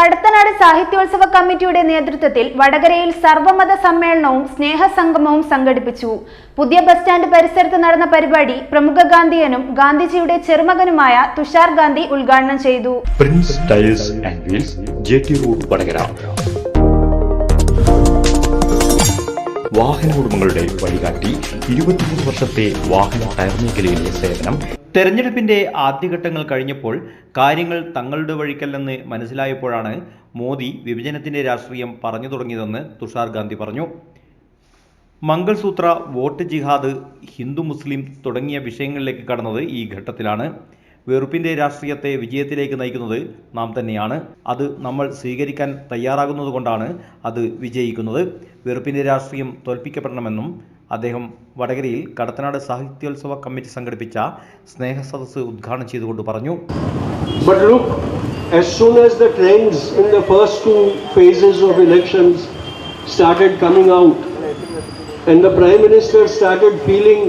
കടത്തനാട് സാഹിത്യോത്സവ കമ്മിറ്റിയുടെ നേതൃത്വത്തിൽ വടകരയിൽ സർവമത സമ്മേളനവും സ്നേഹസംഗമവും സംഘടിപ്പിച്ചു. പുതിയ ബസ് സ്റ്റാൻഡ് പരിസരത്ത് നടന്ന പരിപാടി പ്രമുഖ ഗാന്ധിയനും ഗാന്ധിജിയുടെ ചെറുമകനുമായ തുഷാർ ഗാന്ധി ഉദ്ഘാടനം ചെയ്തു. Prince tiles and wheels road Vadakara. വാഹന ഉടമകളുടെ വഴികാട്ടി ഇരുപത്തിമൂന്ന് വർഷത്തെ വാഹന ടയർ മേഖലയിലെ സേവനം തെരഞ്ഞെടുപ്പിന്റെ ആദ്യഘട്ടങ്ങൾ കഴിഞ്ഞപ്പോൾ കാര്യങ്ങൾ തങ്ങളുടെ വഴിക്കല്ലെന്ന് മനസ്സിലായപ്പോഴാണ് മോദി വിഭജനത്തിന്റെ രാഷ്ട്രീയം പറഞ്ഞു തുടങ്ങിയതെന്ന് തുഷാർ ഗാന്ധി പറഞ്ഞു. മംഗൾസൂത്ര വോട്ട് ജിഹാദ് ഹിന്ദു മുസ്ലിം തുടങ്ങിയ വിഷയങ്ങളിലേക്ക് കടന്നത് ഈ ഘട്ടത്തിലാണ്. വെറുപ്പിന്റെ രാഷ്ട്രീയത്തെ വിജയത്തിലേക്ക് നയിക്കുന്നത് നാം തന്നെയാണ്. അത് നമ്മൾ സ്വീകരിക്കാൻ തയ്യാറാകുന്നതുകൊണ്ടാണ് അത് വിജയിക്കുന്നത്. വെറുപ്പിന്റെ രാഷ്ട്രീയം തോൽപ്പിക്കപ്പെടണമെന്നും അദ്ദേഹം വടകരയിൽ കടത്തനാട് സാഹിത്യോത്സവ കമ്മിറ്റി സംഘടിപ്പിച്ച സ്നേഹസദസ്സ് ഉദ്ഘാടനം ചെയ്തുകൊണ്ട് പറഞ്ഞു But look, as soon as the trends in the first two phases of elections started coming out, and the Prime Minister started feeling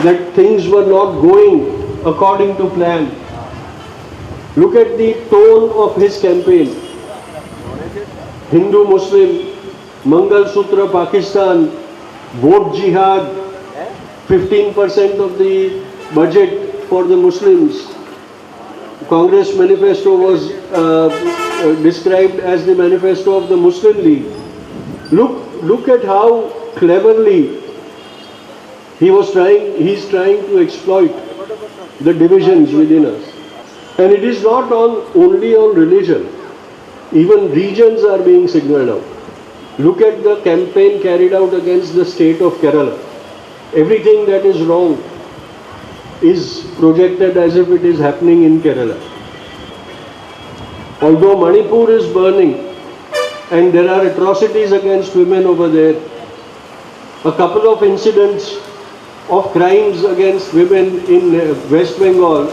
that things were not going according to plan, look at the tone of his campaign. Hindu Muslim, Mangal Sutra Pakistan, vote jihad, 15% of the budget for the Muslims. Congress manifesto was uh, uh, described as the manifesto of the Muslim League. Look, look at how cleverly he was trying, he's trying to exploit the divisions within us. And it is not on, only on religion. Even regions are being signaled out. Look at the campaign carried out against the state of Kerala. Everything that is wrong is projected as if it is happening in Kerala. Although Manipur is burning and there are atrocities against women over there, a couple of incidents of crimes against women in West Bengal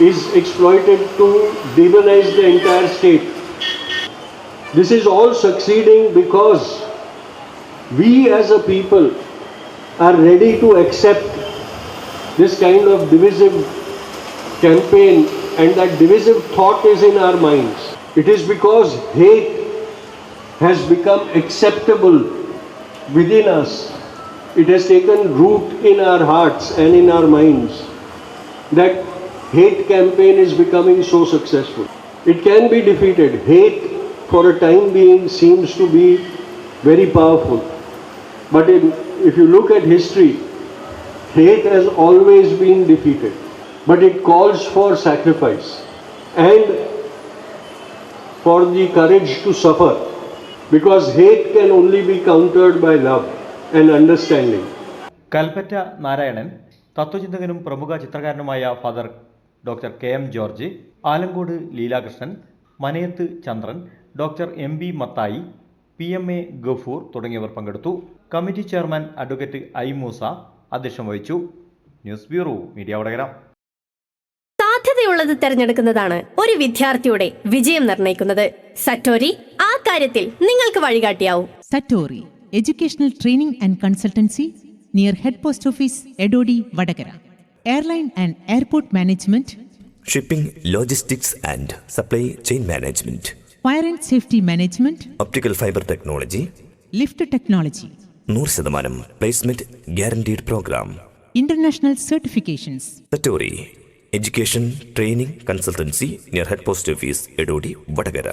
is exploited to demonize the entire state. This is all succeeding because we as a people are ready to accept this kind of divisive campaign and that divisive thought is in our minds. It is because hate has become acceptable within us. It has taken root in our hearts and in our minds. That hate campaign is becoming so successful. It can be defeated. Hate, for a time being, seems to be very powerful. But in, if you look at history, hate has always been defeated. But it calls for sacrifice and for the courage to suffer. Because hate can only be countered by love and understanding. Kalpetta Narayanan തത്വചിന്തകനും പ്രമുഖ ചിത്രകാരനുമായ father doctor K M George Alankode Leelakrishnan Manayath Chandran doctor M B Mathai P M A Gafoor തുടങ്ങിയവർ പങ്കെടുത്തു. Committee chairman advocate I Moosa അധ്യക്ഷം വഹിച്ചു. News bureau media Vadakara. സാധ്യതയുള്ളത് തിരഞ്ഞെടുക്കുന്നതാണ് ഒരു വിദ്യാർത്ഥിയുടെ വിജയം നിർണയിക്കുന്നത്. സറ്റോരി ആ കാര്യത്തിൽ നിങ്ങൾക്ക് വഴികാട്ടിയാവും. Satori educational training and consultancy near head post office Edodi Vadakara. Airline and airport management. Shipping logistics and supply chain management. Fire and safety management optical fibre technology lift technology നൂറ് ശതമാനം placement guaranteed programme international certifications education training consultancy near head post office Edodi Vadakara